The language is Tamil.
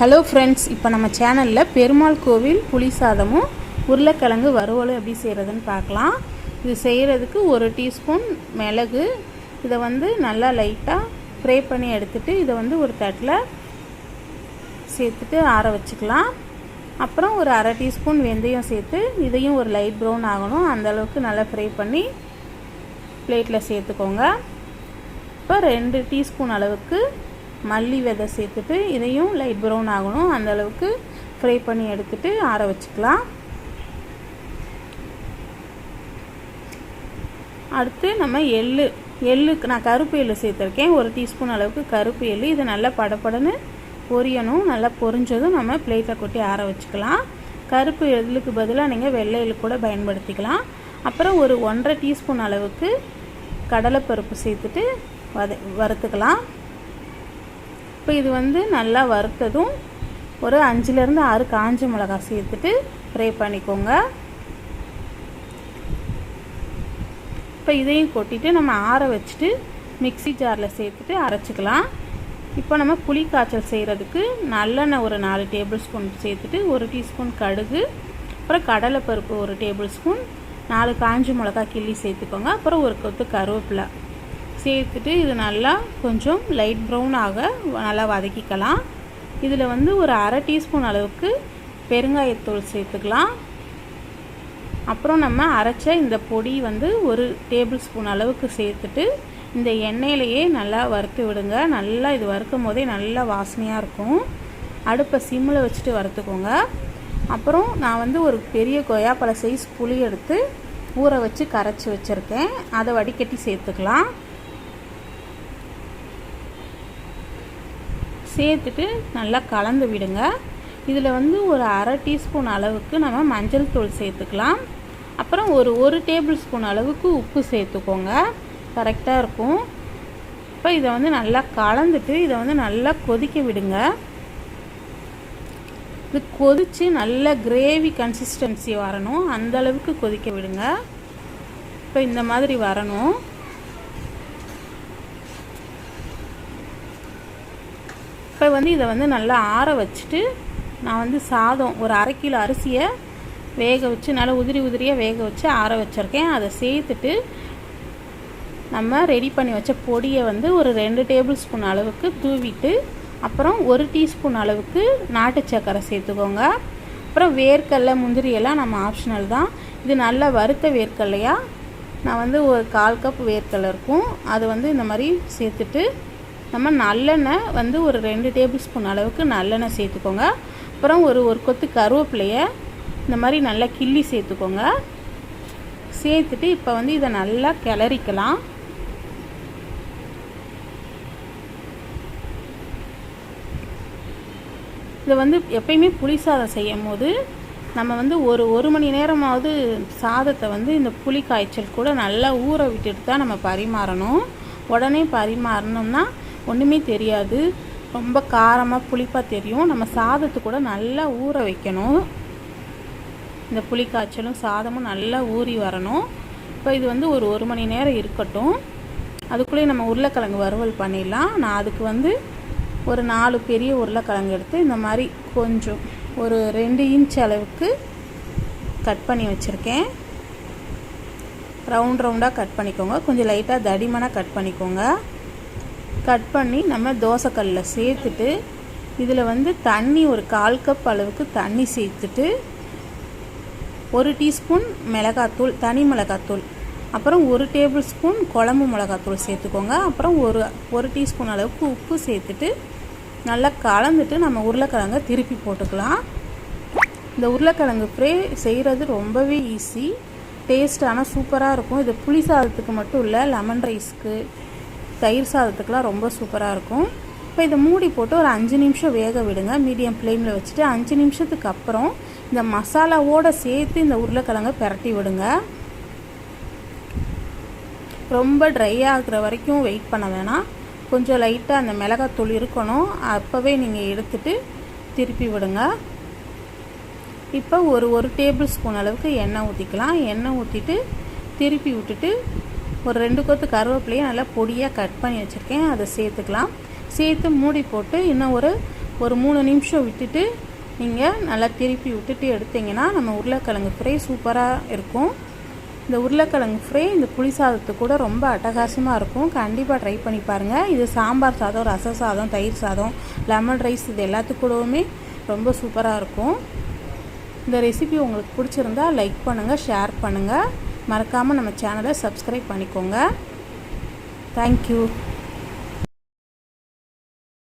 ஹலோ ஃப்ரெண்ட்ஸ் இப்போ நம்ம சேனலில் பெருமாள் கோவில் புளி சாதமும் உருளைக்கிழங்கு வறுவலும் எப்படி செய்கிறதுன்னு பார்க்கலாம். இது செய்கிறதுக்கு ஒரு டீஸ்பூன் மிளகு. இதை வந்து நல்லா லைட்டாக ஃப்ரை பண்ணி எடுத்துகிட்டு இதை வந்து ஒரு தட்டில் சேர்த்துட்டு ஆற வச்சுக்கலாம். அப்புறம் ஒரு அரை டீஸ்பூன் வெந்தயம் சேர்த்து இதையும் ஒரு லைட் ப்ரௌன் ஆகணும். அந்தளவுக்கு நல்லா ஃப்ரை பண்ணி பிளேட்டில் சேர்த்துக்கோங்க. இப்போ ரெண்டு டீஸ்பூன் அளவுக்கு மல்லி விதை சேர்த்துட்டு இதையும் லைட் ப்ரௌன் ஆகணும். அந்த அளவுக்கு ஃப்ரை பண்ணி எடுத்துட்டு ஆற வச்சுக்கலாம். அடுத்து நம்ம எள்ளு. எள்ளுக்கு நான் கருப்பு எள்ளு சேர்த்துருக்கேன். ஒரு டீஸ்பூன் அளவுக்கு கருப்பு எள்ளு. இது நல்லா படப்படன்னு பொரியணும். நல்லா பொரிஞ்சதும் நம்ம பிளேட்டில் கொட்டி ஆற வச்சுக்கலாம். கருப்பு எள்ளுக்கு பதிலாக நீங்கள் வெள்ளை எள்ளு கூட பயன்படுத்திக்கலாம். அப்புறம் ஒரு ஒன்றரை டீஸ்பூன் அளவுக்கு கடலைப்பருப்பு சேர்த்துட்டு வத வறுத்துக்கலாம். இப்போ இது வந்து நல்லா வறுத்ததும் ஒரு அஞ்சுலேருந்து ஆறு காஞ்ச மிளகாய் சேர்த்துட்டு ஃப்ரை பண்ணிக்கோங்க. இப்போ இதையும் கொட்டிட்டு நம்ம ஆற வச்சுட்டு மிக்ஸி ஜாரில் சேர்த்துட்டு அரைச்சிக்கலாம். இப்போ நம்ம புளி காய்ச்சல் செய்கிறதுக்கு நல்லெண்ணெய் ஒரு நாலு டேபிள் ஸ்பூன் சேர்த்துட்டு ஒரு டீஸ்பூன் கடுகு அப்புறம் கடலைப்பருப்பு ஒரு டேபிள் ஸ்பூன் நாலு காஞ்சி மிளகா கிள்ளி சேர்த்துக்கோங்க அப்புறம் ஒரு கொத்து கருவேப்பிலை. சேர்த்துட்டு இது நல்லா கொஞ்சம் லைட் ப்ரௌன் ஆக நல்லா வதக்கிக்கலாம். இதில் வந்து ஒரு அரை டீஸ்பூன் அளவுக்கு பெருங்காயத்தூள் சேர்த்துக்கலாம். அப்புறம் நம்ம அரைச்ச இந்த பொடி வந்து ஒரு டேபிள் ஸ்பூன் அளவுக்கு சேர்த்துட்டு இந்த எண்ணெயிலையே நல்லா வறுத்து விடுங்க. நல்லா இது வறுக்கும் போதே நல்லா வாசனையாக இருக்கும். அடுப்பை சிம்மில் வச்சுட்டு வறுத்துக்கோங்க. அப்புறம் நான் வந்து ஒரு பெரிய கொய்யாப்பழ சைஸ் புளி எடுத்து ஊற வச்சு கரைச்சி வச்சுருக்கேன். அதை வடிகட்டி சேர்த்துக்கலாம். சேர்த்துட்டு நல்லா கலந்து விடுங்க. இதில் வந்து ஒரு அரை டீஸ்பூன் அளவுக்கு நம்ம மஞ்சள் தூள் சேர்த்துக்கலாம். அப்புறம் ஒரு ஒரு டேபிள் ஸ்பூன் அளவுக்கு உப்பு சேர்த்துக்கோங்க. கரெக்டாக இருக்கும். இப்போ இதை வந்து நல்லா கலந்துட்டு இதை வந்து நல்லா கொதிக்க விடுங்க. இது கொதித்து நல்ல கிரேவி கன்சிஸ்டன்சி வரணும். அந்தளவுக்கு கொதிக்க விடுங்க. இப்போ இந்த மாதிரி வரணும். இப்போ வந்து இதை வந்து நல்லா ஆற வச்சுட்டு நான் வந்து சாதம் ஒரு அரை கிலோ அரிசியை வேக வச்சு நல்லா உதிரி உதிரியாக வேக வச்சு ஆற வச்சுருக்கேன். அதை சேர்த்துட்டு நம்ம ரெடி பண்ணி வச்ச பொடியை வந்து ஒரு ரெண்டு டேபிள் ஸ்பூன் அளவுக்கு தூவிட்டு அப்புறம் ஒரு டீஸ்பூன் அளவுக்கு நாட்டு சக்கரை சேர்த்துக்கோங்க. அப்புறம் வேர்க்கடலை முந்திரி எல்லாம் நம்ம ஆப்ஷனல் தான். இது நல்லா வறுத்த வேர்க்கடலையாக நான் வந்து ஒரு கால் கப் வேர்க்கடலை இருக்கும். அது வந்து இந்த மாதிரி சேர்த்துட்டு நம்ம நல்லெண்ணெய் வந்து ஒரு ரெண்டு டேபிள் ஸ்பூன் அளவுக்கு நல்லெண்ணெய் சேர்த்துக்கோங்க. அப்புறம் ஒரு ஒரு கொத்து கருவேப்பிலையை இந்த மாதிரி நல்லா கிள்ளி சேர்த்துக்கோங்க. சேர்த்துட்டு இப்போ வந்து இதை நல்லா கிளறிக்கலாம். இதை வந்து எப்பயுமே புளி சாதம் செய்யும் போது நம்ம வந்து ஒரு ஒரு மணி நேரமாவது சாதத்தை வந்து இந்த புளி காய்ச்சல் கூட நல்லா ஊற விட்டுட்டு தான் நம்ம பரிமாறணும். உடனே பரிமாறணும்னா ஒன்றுமே தெரியாது. ரொம்ப காரமாக புளிப்பாக தெரியும். நம்ம சாதத்து கூட நல்லா ஊற வைக்கணும். இந்த புளி காய்ச்சலும் சாதமும் நல்லா ஊறி வரணும். இப்போ இது வந்து ஒரு ஒரு மணி நேரம் இருக்கட்டும். அதுக்குள்ளேயே நம்ம உருளைக்கிழங்கு வறுவல் பண்ணிடலாம். நான் அதுக்கு வந்து ஒரு நாலு பெரிய உருளைக்கிழங்கு எடுத்து இந்த மாதிரி கொஞ்சம் ஒரு ரெண்டு இன்ச் அளவுக்கு கட் பண்ணி வச்சுருக்கேன். ரவுண்ட் ரவுண்டாக கட் பண்ணிக்கோங்க. கொஞ்சம் லைட்டாக தடிமனாக கட் பண்ணிக்கோங்க. கட் பண்ணி நம்ம தோசைக்கல்லில் சேர்த்துட்டு இதில் வந்து தண்ணி ஒரு கால் கப் அளவுக்கு தண்ணி சேர்த்துட்டு ஒரு டீஸ்பூன் மிளகாத்தூள் தனி மிளகாத்தூள். அப்புறம் ஒரு டேபிள் ஸ்பூன் குழம்பு மிளகாத்தூள் சேர்த்துக்கோங்க. அப்புறம் ஒரு ஒரு டீஸ்பூன் அளவுக்கு உப்பு சேர்த்துட்டு நல்லா கலந்துட்டு நம்ம உருளைக்கிழங்க திருப்பி போட்டுக்கலாம். இந்த உருளைக்கிழங்கு ஃப்ரே செய்கிறது ரொம்பவே ஈஸி டேஸ்டான சூப்பராக இருக்கும். இது புளி சாதத்துக்கு மட்டும் இல்லை லெமன் ரைஸ்க்கு தயிர் சாதத்துக்கெலாம் ரொம்ப சூப்பராக இருக்கும். இப்போ இதை மூடி போட்டு ஒரு அஞ்சு நிமிஷம் வேக விடுங்க. மீடியம் ஃப்ளேமில் வச்சுட்டு அஞ்சு நிமிஷத்துக்கு அப்புறம் இந்த மசாலாவோடு சேர்த்து இந்த உருளைக்கிழங்கை பிரட்டி விடுங்க. ரொம்ப ட்ரை ஆகுற வரைக்கும் வெயிட் பண்ண வேணாம். கொஞ்சம் லைட்டாக அந்த மிளகாத்தூள் இருக்கணும். அப்போவே நீங்கள் எடுத்துட்டு திருப்பி விடுங்க. இப்போ ஒரு ஒரு டேபிள் ஸ்பூன் அளவுக்கு எண்ணெய் ஊற்றிக்கலாம் எண்ணெய் ஊற்றிட்டு திருப்பி விட்டுட்டு ஒரு ரெண்டு கொத்து கருவேப்பிலையும் நல்லா பொடியாக கட் பண்ணி வச்சுருக்கேன். அதை சேர்த்துக்கலாம். சேர்த்து மூடி போட்டு இன்னும் ஒரு ஒரு மூணு நிமிஷம் விட்டுட்டு நீங்கள் நல்லா திருப்பி விட்டுட்டு எடுத்தீங்கன்னா நம்ம உருளைக்கிழங்கு ஃப்ரை சூப்பராக இருக்கும். இந்த உருளைக்கிழங்கு ஃப்ரை இந்த புளி சாதத்துக்கு கூட ரொம்ப அட்டகாசமாக இருக்கும். கண்டிப்பாக ட்ரை பண்ணி பாருங்கள் இது சாம்பார் சாதம் ரச சாதம் தயிர் சாதம் லெமன் ரைஸ் இது எல்லாத்துக்கூடவுமே ரொம்ப சூப்பராக இருக்கும். இந்த ரெசிபி உங்களுக்கு பிடிச்சிருந்தா லைக் பண்ணுங்கள் ஷேர் பண்ணுங்கள் மறக்காமல் நம்ம சேனலை சப்ஸ்கிரைப் பண்ணிக்கோங்க. தேங்க்யூ